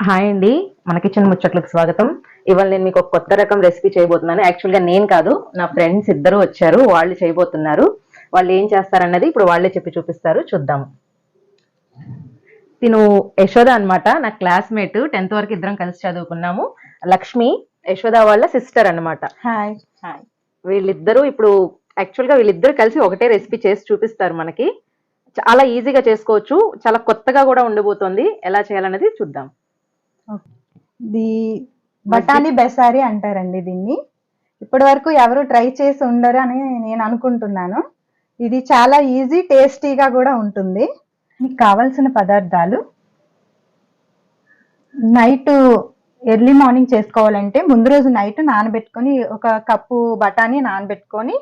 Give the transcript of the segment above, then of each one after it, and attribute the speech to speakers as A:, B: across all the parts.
A: Hi అండి. మన kitchen ముచ్చట్లకు స్వాగతం. ఇవాళ నేను మీకు ఒక కొత్త రకం రెసిపీ చేయబోతున్నాను. యాక్చువల్గా నేను కాదు నా ఫ్రెండ్స్ ఇద్దరు వచ్చారు. వాళ్ళు చేయబోతున్నారు. వాళ్ళు ఏం చేస్తారన్నది ఇప్పుడు వాళ్ళే చెప్పి చూపిస్తారు. చూద్దాము తిను యశోద అన్నమాట. నా క్లాస్మేట్. టెన్త్ వరకు ఇద్దరం కలిసి చదువుకున్నాము. లక్ష్మి యశోద వాళ్ళ సిస్టర్ అన్నమాట.
B: హాయ్.
A: హాయ్. వీళ్ళిద్దరూ ఇప్పుడు యాక్చువల్గా వీళ్ళిద్దరు కలిసి ఒకటే రెసిపీ చేసి చూపిస్తారు మనకి. చాలా ఈజీగా చేసుకోవచ్చు. చాలా కొత్తగా కూడా ఉండబోతోంది. ఎలా చేయాలన్నది చూద్దాం.
B: ఇది బఠానీ బెసారి అంటారండి దీన్ని. ఇప్పటి వరకు ఎవరు ట్రై చేసి ఉండరు అని నేను అనుకుంటున్నాను. ఇది చాలా ఈజీ టేస్టీగా కూడా ఉంటుంది. మీకు కావాల్సిన పదార్థాలు. నైట్ ఎర్లీ మార్నింగ్ చేసుకోవాలంటే ముందు రోజు నైట్ నానబెట్టుకొని ఒక కప్పు బఠానీ నానబెట్టుకొని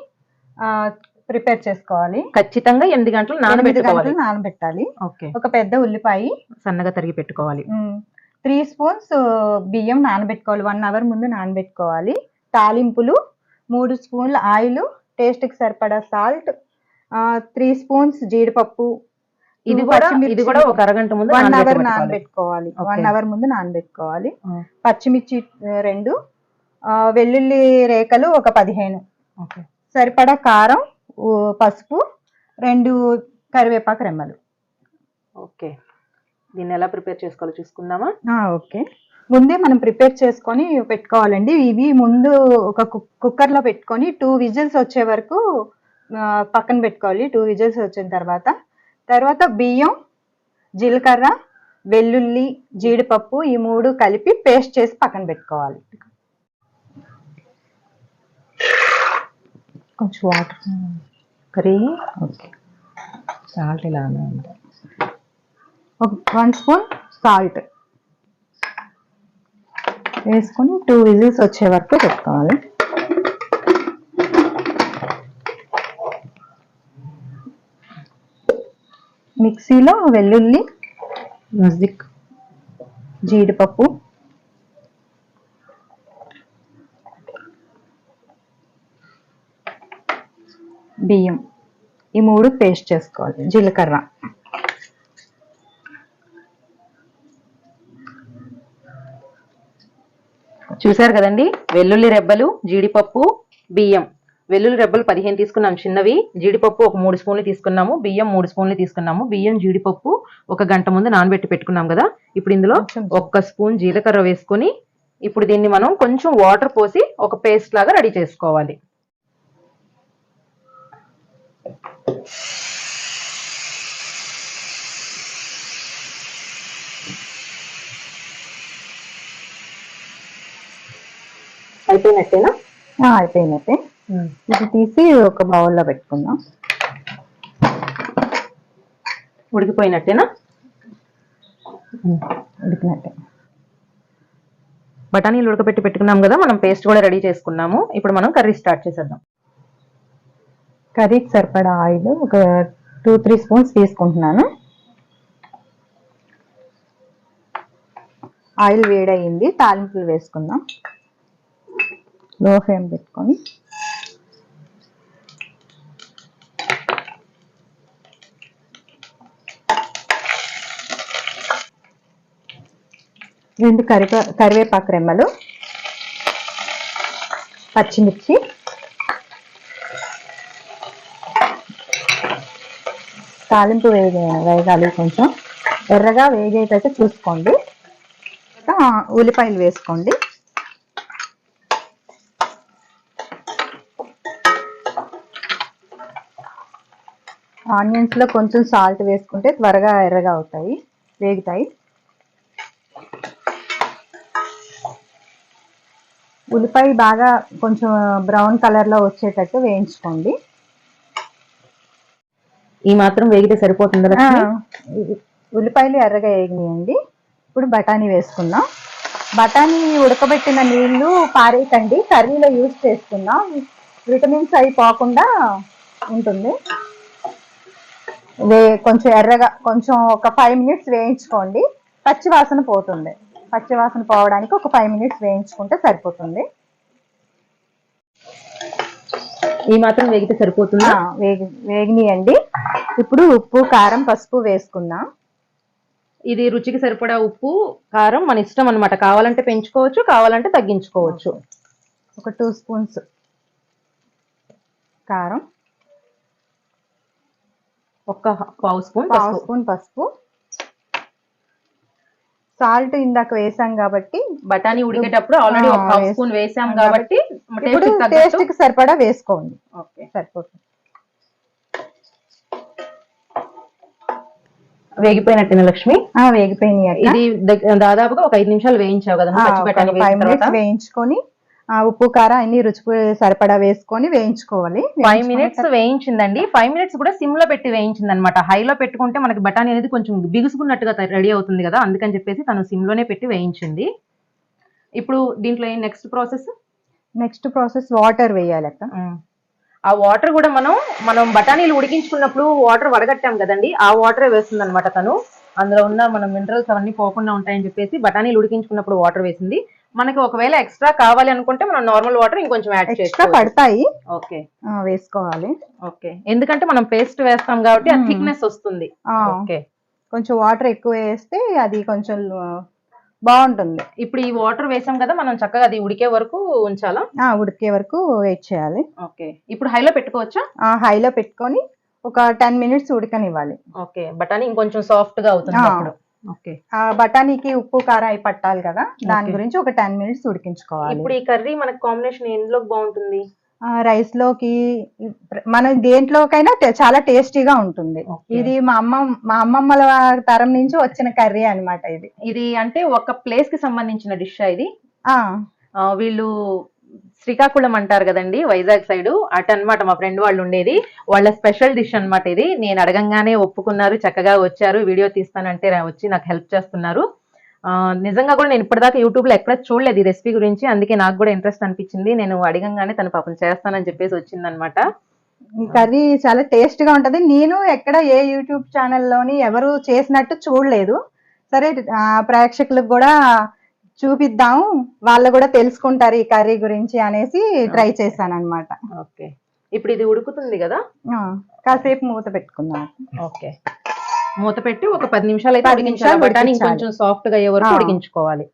B: ప్రిపేర్ చేసుకోవాలి.
A: ఖచ్చితంగా ఎనిమిది గంటలు నానబెట్టుకోవాలి
B: గంటలు నానబెట్టాలి.
A: ఓకే.
B: ఒక పెద్ద ఉల్లిపాయ.
A: సన్నగా తరిగి పెట్టుకోవాలి.
B: త్రీ స్పూన్స్ బియ్యం నానబెట్టుకోవాలి. వన్ అవర్ ముందు నానబెట్టుకోవాలి. తాలింపులు మూడు స్పూన్ల ఆయిల్ టేస్ట్కి సరిపడా సాల్ట్ త్రీ స్పూన్స్ జీడిపప్పు
A: ఇది కూడా ఇది కూడా ఒక అరగంట ముందు
B: వన్ అవర్
A: నానబెట్టుకోవాలి.
B: వన్ అవర్ ముందు నానబెట్టుకోవాలి. పచ్చిమిర్చి రెండు. వెల్లుల్లి రేఖలు ఒక పదిహేను.
A: ఓకే.
B: సరిపడా కారం పసుపు రెండు కరివేపాకు రెమ్మలు.
A: ఓకే. దీన్ని ఎలా ప్రిపేర్ చేసుకోవాలో చూసుకుందామా?
B: ఓకే. ముందే మనం ప్రిపేర్ చేసుకొని పెట్టుకోవాలండి. ఇవి ముందు ఒక కుక్కర్లో పెట్టుకొని టూ విజిల్స్ వచ్చే వరకు పక్కన పెట్టుకోవాలి. టూ విజిల్స్ వచ్చిన తర్వాత. తర్వాత బియ్యం జీలకర్ర వెల్లుల్లి జీడిపప్పు ఈ మూడు కలిపి పేస్ట్ చేసి పక్కన పెట్టుకోవాలి. కొంచెం వాటర్.
A: కర్రీ
B: ఓకే
A: సాల్ట్ ఇలా
B: ఒక వన్ స్పూన్ సాల్ట్ వేసుకొని టూ విజిల్స్ వచ్చే వరకు పెట్టుకోవాలి. మిక్సీలో వెల్లుల్లి
A: మ్యూజిక్.
B: జీడిపప్పు బియ్యం. ఈ మూడు పేస్ట్ చేసుకోవాలి. జీలకర్ర.
A: చూసారు కదండి? వెల్లుల్లి రెబ్బలు జీడిపప్పు బియ్యం. వెల్లుల్లి రెబ్బలు పదిహేను తీసుకున్నాం చిన్నవి. జీడిపప్పు ఒక మూడు స్పూన్లు తీసుకున్నాము. బియ్యం మూడు స్పూన్లు తీసుకున్నాము. బియ్యం జీడిపప్పు ఒక గంట ముందు నానబెట్టి పెట్టుకున్నాం కదా? ఇప్పుడు ఇందులో ఒక్క స్పూన్ జీలకర్ర వేసుకొని ఇప్పుడు దీన్ని మనం కొంచెం వాటర్ పోసి ఒక పేస్ట్ లాగా రెడీ చేసుకోవాలి. అయిపోయినట్టేనా?
B: అయిపోయినట్టే. ఇది తీసి ఒక బౌల్లో పెట్టుకుందాం.
A: ఉడికిపోయినట్టేనా?
B: ఉడికినట్టే.
A: బఠానీలు ఉడకబెట్టి పెట్టుకున్నాం కదా మనం పేస్ట్ కూడా రెడీ చేసుకున్నాము. ఇప్పుడు మనం కర్రీ స్టార్ట్ చేసేద్దాం.
B: కర్రీకి సరిపడా ఆయిల్ ఒక టూ త్రీ స్పూన్స్ తీసుకుంటున్నాను. ఆయిల్ వేడయింది తాలింపులు వేసుకుందాం. లో ఫ్లేమ్ పెట్టుకొని రెండు కరివే కరివేపాకు రెమ్మలు పచ్చిమిర్చి తాలింపు వేగే వేగాలి కొంచెం. ఎర్రగా వేగేటట్టు చూసుకోండి. ఉల్లిపాయలు వేసుకోండి. ఆనియన్స్లో కొంచెం సాల్ట్ వేసుకుంటే త్వరగా ఎర్రగా అవుతాయి వేగుతాయి. ఉల్లిపాయ బాగా కొంచెం బ్రౌన్ కలర్లో వచ్చేటట్టు వేయించుకోండి.
A: ఈ మాత్రం వేగితే సరిపోతుంది
B: ఉల్లిపాయలు ఎర్రగా వేగినాయండి. ఇప్పుడు బఠానీ వేసుకుందాం. బఠానీ ఉడకబెట్టిన నీళ్ళు పారేయకండి. కర్రీలో యూజ్ చేసుకుందాం. విటమిన్స్ అవి పోకుండా ఉంటుంది. వే కొంచెం ఎర్రగా కొంచెం ఒక ఫైవ్ మినిట్స్ వేయించుకోండి. పచ్చి వాసన పోతుంది. పచ్చి వాసన పోవడానికి ఒక ఫైవ్ మినిట్స్ వేయించుకుంటే సరిపోతుంది.
A: ఈ మాత్రం వేగితే సరిపోతుందా?
B: వేగి వేగినాయండి. ఇప్పుడు ఉప్పు కారం పసుపు వేసుకుందాం.
A: ఇది రుచికి సరిపడా ఉప్పు కారం మన ఇష్టం అన్నమాట. కావాలంటే పెంచుకోవచ్చు కావాలంటే తగ్గించుకోవచ్చు.
B: ఒక టూ స్పూన్స్ కారం.
A: ఒక్క హ- పావు స్పూన్
B: పావు స్పూన్ పసుపు. సాల్ట్ ఇందాక వేసాం కాబట్టి
A: బఠానీ ఉడికేటప్పుడు ఆల్రెడీ ఒక హాఫ్
B: వేస్-
A: స్పూన్ వేసాం
B: కాబట్టి ఇప్పుడు టేస్ట్కి సరిపడా వేసుకోండి.
A: ఓకే.
B: సరిపోతుంది.
A: వేగిపోయినట్టు లక్ష్మి?
B: ఆ, వేగిపోయినాయి.
A: ఇది దాదాపుగా ఒక ఐదు నిమిషాలు వేయించావు కదా పచ్చి
B: ఒక
A: బఠానీ
B: వేయించుకొని ఉప్పు కారం అన్ని రుచికి సరిపడా వేసుకొని వేయించుకోవాలి.
A: ఫైవ్ మినిట్స్ వేయించిందండి. ఫైవ్ మినిట్స్ కూడా సిమ్లో పెట్టి వేయించింది అనమాట హైలో పెట్టుకుంటే మనకి బఠానీ అనేది కొంచెం బిగుసుకున్నట్టుగా రెడీ అవుతుంది కదా. అందుకని చెప్పేసి తను సిమ్లోనే పెట్టి వేయించింది. ఇప్పుడు దీంట్లో next process
B: next process water వేయాలి అక్క.
A: ఆ. వాటర్ కూడా మనం మనం బఠానీలు ఉడికించుకున్నప్పుడు వాటర్ వడగట్టాం కదండి. ఆ వాటరే వేస్తుంది అనమాట తను. అందులో ఉన్న మన మినరల్స్ అవన్నీ పోకుండా ఉంటాయని చెప్పేసి బఠానీలు ఉడికించుకున్నప్పుడు వాటర్ వేసింది. మనకి ఒకవేళ ఎక్స్ట్రా కావాలి అనుకుంటే మనం నార్మల్ వాటర్ ఇంకొంచెం యాడ్
B: ఎక్స్ట్రా పడతాయి.
A: ఓకే
B: వేసుకోవాలి.
A: ఓకే ఎందుకంటే మనం పేస్ట్ వేస్తాం కాబట్టి ఆ. థిక్నెస్ వస్తుంది. ఓకే
B: కొంచెం వాటర్ ఎక్కువ వేస్తే అది కొంచెం బాగుంటుంది.
A: ఇప్పుడు ఈ వాటర్ వేసాం కదా మనం చక్కగా అది ఉడికే వరకు ఉంచాలా?
B: ఉడికే వరకు వెయిట్ చేయాలి.
A: ఓకే ఇప్పుడు హైలో పెట్టుకోవచ్చా?
B: ఆ హైలో పెట్టుకొని ఒక టెన్ మినిట్స్ ఉడకనివ్వాలి.
A: ఓకే బఠానీ ఇంకొంచెం సాఫ్ట్గా అవుతుంది ఓకే.
B: ఆ బఠానీకి ఉప్పు కారం అయి పట్టాలి కదా. దాని. గురించి ఒక టెన్ మినిట్స్ ఉడికించుకోవాలి.
A: ఇప్పుడు ఈ కర్రీ మనకి కాంబినేషన్ ఎందులోకి బాగుంటుంది?
B: రైస్లోకి మనం దేంట్లోకైనా చాలా టేస్టీగా ఉంటుంది. ఇది మా అమ్మ మా అమ్మమ్మల తరం నుంచి వచ్చిన కర్రీ అన్నమాట ఇది.
A: ఇది అంటే ఒక ప్లేస్కి సంబంధించిన డిష్ ఇది? వీళ్ళు శ్రీకాకుళం అంటారు కదండి వైజాగ్ సైడ్. అటు అన్నమాట మా ఫ్రెండ్ వాళ్ళు ఉండేది. వాళ్ళ స్పెషల్ డిష్ అనమాట ఇది. నేను అడగంగానే ఒప్పుకున్నారు చక్కగా వచ్చారు. వీడియో తీస్తానంటే వచ్చి నాకు హెల్ప్ చేస్తున్నారు. నిజంగా కూడా నేను ఇప్పటిదాకా యూట్యూబ్లో ఎక్కడ చూడలేదు ఈ రెసిపీ గురించి. అందుకే నాకు కూడా ఇంట్రెస్ట్ అనిపించింది. నేను అడగంగానే తను పాపం చేస్తానని చెప్పేసి వచ్చిందనమాట
B: కర్రీ చాలా టేస్ట్గా ఉంటది. నేను ఎక్కడ ఏ యూట్యూబ్ ఛానల్లోని ఎవరు చేసినట్టు చూడలేదు. సరే ప్రేక్షకులకు కూడా చూపిద్దాం. వాళ్ళు కూడా తెలుసుకుంటారు ఈ కర్రీ గురించి అనేసి ట్రై చేశాను అనమాట
A: ఓకే. ఇప్పుడు ఇది ఉడుకుతుంది కదా?
B: కాసేపు మూత పెట్టుకుందాం.
A: ఓకే. మూత పెట్టి ఒక పది నిమిషాలు అయితే ఉడికించాలి. కొంచెం సాఫ్ట్గా అయ్యే వరకు
B: ఆ.
A: ఉడికించుకోవాలి.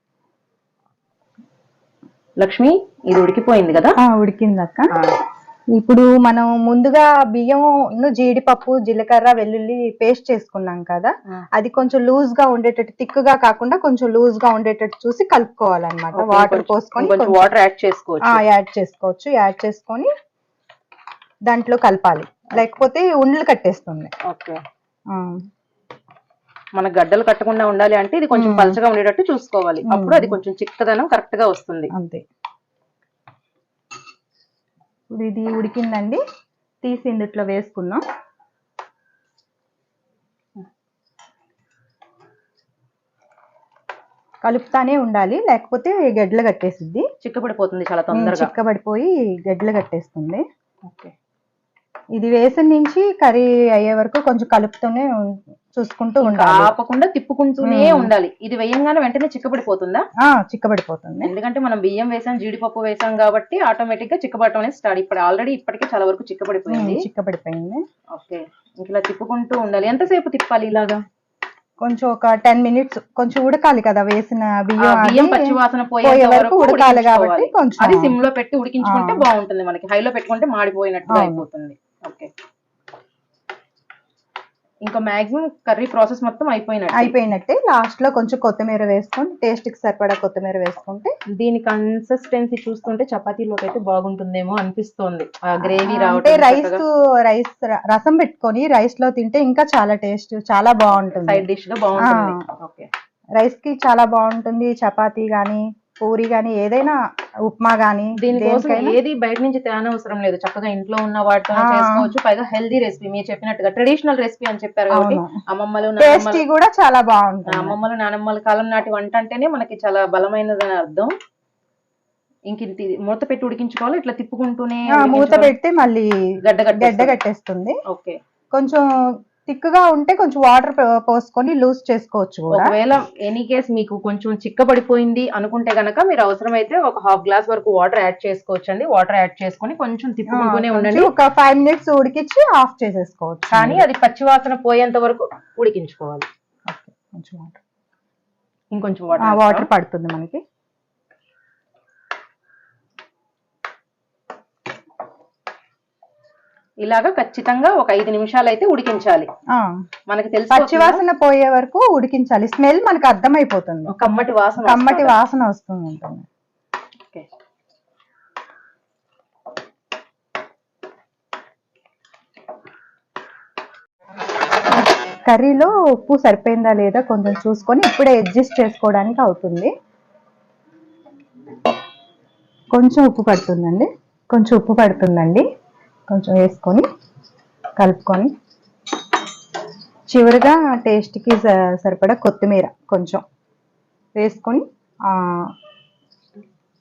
A: లక్ష్మి ఇది ఉడికిపోయింది కదా?
B: ఆ, ఉడికిందక్క.
A: ఆ,
B: ఇప్పుడు మనం ముందుగా బియ్యం జీడిపప్పు జీలకర్ర వెల్లుల్లి పేస్ట్ చేసుకున్నాం కదా. అది కొంచెం లూజ్గా ఉండేటట్టు తిక్కుగా కాకుండా కొంచెం లూజ్గా ఉండేటట్టు చూసి కలుపుకోవాలన్నమాట. వాటర్ పోసుకొని
A: వాటర్ యాడ్ చేసుకోవచ్చు.
B: యాడ్ చేసుకోవచ్చు. యాడ్ చేసుకొని దాంట్లో కలపాలి. లేకపోతే ఉండలు కట్టేస్తుంది.
A: ఓకే. మన గడ్డలు కట్టకుండా ఉండాలి అంటే ఇది కొంచెం. పలచగా ఉండేటట్టు చూసుకోవాలి. అప్పుడు అది కొంచెం చిక్కదనం కరెక్ట్గా వస్తుంది.
B: అంతే. ఇప్పుడు ఇది ఉడికిందండి. తీసి ఇందుట్లో వేసుకుందాం. కలుపుతానే ఉండాలి. లేకపోతే గడ్డలు కట్టేసిద్ది.
A: చిక్కబడిపోతుంది చాలా తొందరగా.
B: చిక్కబడిపోయి గడ్డలు కట్టేస్తుంది.
A: ఓకే.
B: ఇది వేసిన నుంచి కర్రీ అయ్యే వరకు కొంచెం కలుపుతూనే చూసుకుంటూ ఉండాలి.
A: ఆపకుండా తిప్పుకుంటూనే. ఉండాలి. ఇది వేయంగానే వెంటనే చిక్కబడిపోతుందా?
B: చిక్కబడిపోతుంది.
A: ఎందుకంటే మనం బియ్యం వేసాం జీడిపప్పు వేసాం కాబట్టి ఆటోమేటిక్గా చిక్కబడటం అనేది స్టార్ట్. ఇప్పుడు ఆల్రెడీ ఇప్పటికే చాలా వరకు చిక్కబడిపోయింది.
B: చిక్కబడిపోయింది.
A: ఓకే. ఇంక ఇలా తిప్పుకుంటూ ఉండాలి. ఎంతసేపు తిప్పాలి ఇలాగా?
B: కొంచెం ఒక టెన్ మినిట్స్. కొంచెం ఉడకాలి కదా వేసిన బియ్యం
A: బియ్యం
B: అది
A: పచ్చి వాసన
B: పోయే వరకు ఉడకాలి కాబట్టి. కొంచెం.
A: అది సిమ్లో పెట్టి ఉడికించుకుంటే. బాగుంటుంది మనకి. హైలో పెట్టుకుంటే మాడిపోయినట్టుగా
B: అవును.
A: అయిపోతుంది. ఓకే. ఇంకా మాక్సిమం కర్రీ ప్రాసెస్ మొత్తం అయిపోయినట్టు.
B: అయిపోయినట్టే. లాస్ట్లో కొంచెం కొత్తిమీర వేసుకొని టేస్ట్కి సరిపడా కొత్తిమీర వేసుకుంటే.
A: దీని కన్సిస్టెన్సీ చూస్తుంటే చపాతీలోకి అయితే బాగుంటుందేమో అనిపిస్తోంది. గ్రేవీ రావటం
B: రైస్ రైస్ రసం పెట్టుకొని రైస్లో తింటే ఇంకా చాలా టేస్ట్ చాలా బాగుంటుంది.
A: సైడ్ డిష్గా బాగుంటుంది. ఓకే
B: రైస్కి చాలా బాగుంటుంది చపాతీ గాని. పూరి గాని ఏదైనా ఉప్మా గాని
A: దీనికోసం ఏది బయట నుంచి తేనవసరం లేదు. చక్కగా ఇంట్లో ఉన్న వాటితో. చేసుకోవచ్చు. పైగా హెల్దీ రెసిపీ మీరు చెప్పినట్టుగా ట్రెడిషనల్ రెసిపీ అని చెప్పారు కాబట్టి అమ్మమ్మలు
B: టేస్టీ కూడా చాలా బాగుంటుంది.
A: అమ్మమ్మలు నానమ్మల కాలం నాటి వంట అంటేనే మనకి చాలా బలమైనదని అర్థం. ఇంక మూత పెట్టి ఉడికించుకోవాలి. ఇట్లా తిప్పుకుంటూనే
B: మూత. పెడితే మళ్ళీ
A: గడ్డ
B: గడ్డ
A: గడ్డ
B: కట్టేస్తుంది.
A: ఓకే.
B: కొంచెం తిక్కుగా ఉంటే కొంచెం వాటర్ పోసుకొని లూజ్ చేసుకోవచ్చు
A: ఒకవేళ ఎనీ కేస్ మీకు కొంచెం చిక్కబడిపోయింది అనుకుంటే గనక మీరు అవసరమైతే ఒక హాఫ్ గ్లాస్ వరకు వాటర్ యాడ్ చేసుకోవచ్చు అండి వాటర్ యాడ్ చేసుకొని కొంచెం తిప్పుకుంటూనే ఉండండి.
B: ఒక ఫైవ్ మినిట్స్ ఉడికించి ఆఫ్ చేసేసుకోవచ్చు.
A: కానీ అది పచ్చివాసన పోయేంత వరకు ఉడికించుకోవాలి.
B: కొంచెం వాటర్
A: ఇంకొంచెం వాటర్
B: వాటర్ పడుతుంది మనకి.
A: ఇలాగా ఖచ్చితంగా ఒక ఐదు నిమిషాలు అయితే ఉడికించాలి మనకి తెలిసి
B: పచ్చివాసన పోయే వరకు ఉడికించాలి. స్మెల్ మనకు అర్థమైపోతుంది.
A: కమ్మటి వాసన
B: కమ్మటి. వాసన వస్తుంది ఉంటుంది. కర్రీలో ఉప్పు సరిపోయిందా లేదా కొంచెం చూసుకొని ఇప్పుడే అడ్జస్ట్ చేసుకోవడానికి అవుతుంది. కొంచెం ఉప్పు పడుతుందండి. కొంచెం ఉప్పు పడుతుందండి. కొంచెం వేసుకొని కలుపుకొని. చివరిగా టేస్ట్కి స- సరిపడా కొత్తిమీర కొంచెం వేసుకొని ఆ,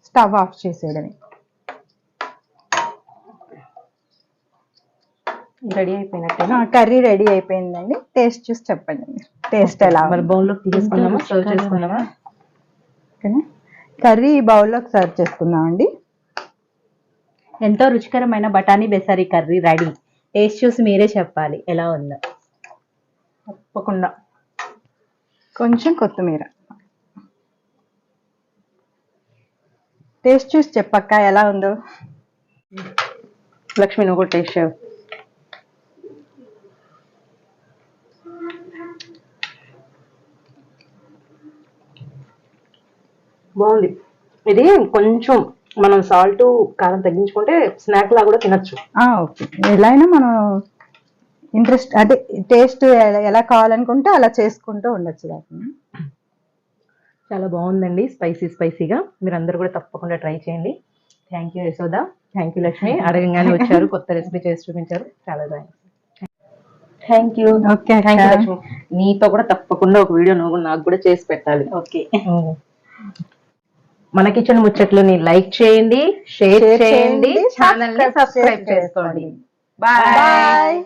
B: స్టవ్ ఆఫ్ చేసేయడమే.
A: రెడీ అయిపోయినట్టేనా?
B: కర్రీ రెడీ అయిపోయిందండి. టేస్ట్ చూసి చెప్పండి మీరు. టేస్ట్ ఎలా
A: మరి బౌల్లోకి తీసేసుకుందామా సర్వ్ చేసుకుందామా?
B: ఓకేనా? కర్రీ బౌల్లోకి సర్వ్ చేసుకుందామండి.
C: ఎంతో రుచికరమైన బఠానీ బెసరి కర్రీ రెడీ. టేస్ట్ చూసి మీరే చెప్పాలి ఎలా ఉందో.
A: తప్పకుండా.
B: కొంచెం కొత్తిమీర. టేస్ట్ చూసి చెప్పక్క ఎలా ఉందో.
A: లక్ష్మి నువ్వు కూడా టేస్ట్ చేయవు బాగుంది. ఇది కొంచెం మనం సాల్ట్ కారం తగ్గించుకుంటే స్నాక్ లా కూడా తినొచ్చు.
B: ఓకే. ఎలా అయినా మనం ఇంట్రెస్ట్ అంటే టేస్ట్ ఎలా కావాలనుకుంటే అలా చేసుకుంటూ ఉండొచ్చు దాన్ని
A: చాలా బాగుందండి. స్పైసీ స్పైసీగా మీరు అందరూ కూడా తప్పకుండా ట్రై చేయండి. Thank you Yashoda. Thank you Lakshmi. అడగంగానే వచ్చారు కొత్త రెసిపీ చేసి చూపించారు. చాలా thanks thank you
B: okay
A: thank you Lakshmi. నీతో కూడా తప్పకుండా ఒక వీడియో నువ్వు నాకు కూడా చేసి పెట్టాలి.
C: ఓకే
A: మన కిచెన్ ముచ్చట్లని లైక్ చేయండి షేర్ చేయండి
B: ఛానల్ని
A: సబ్స్క్రైబ్ చేసుకోండి.
B: బాయ్.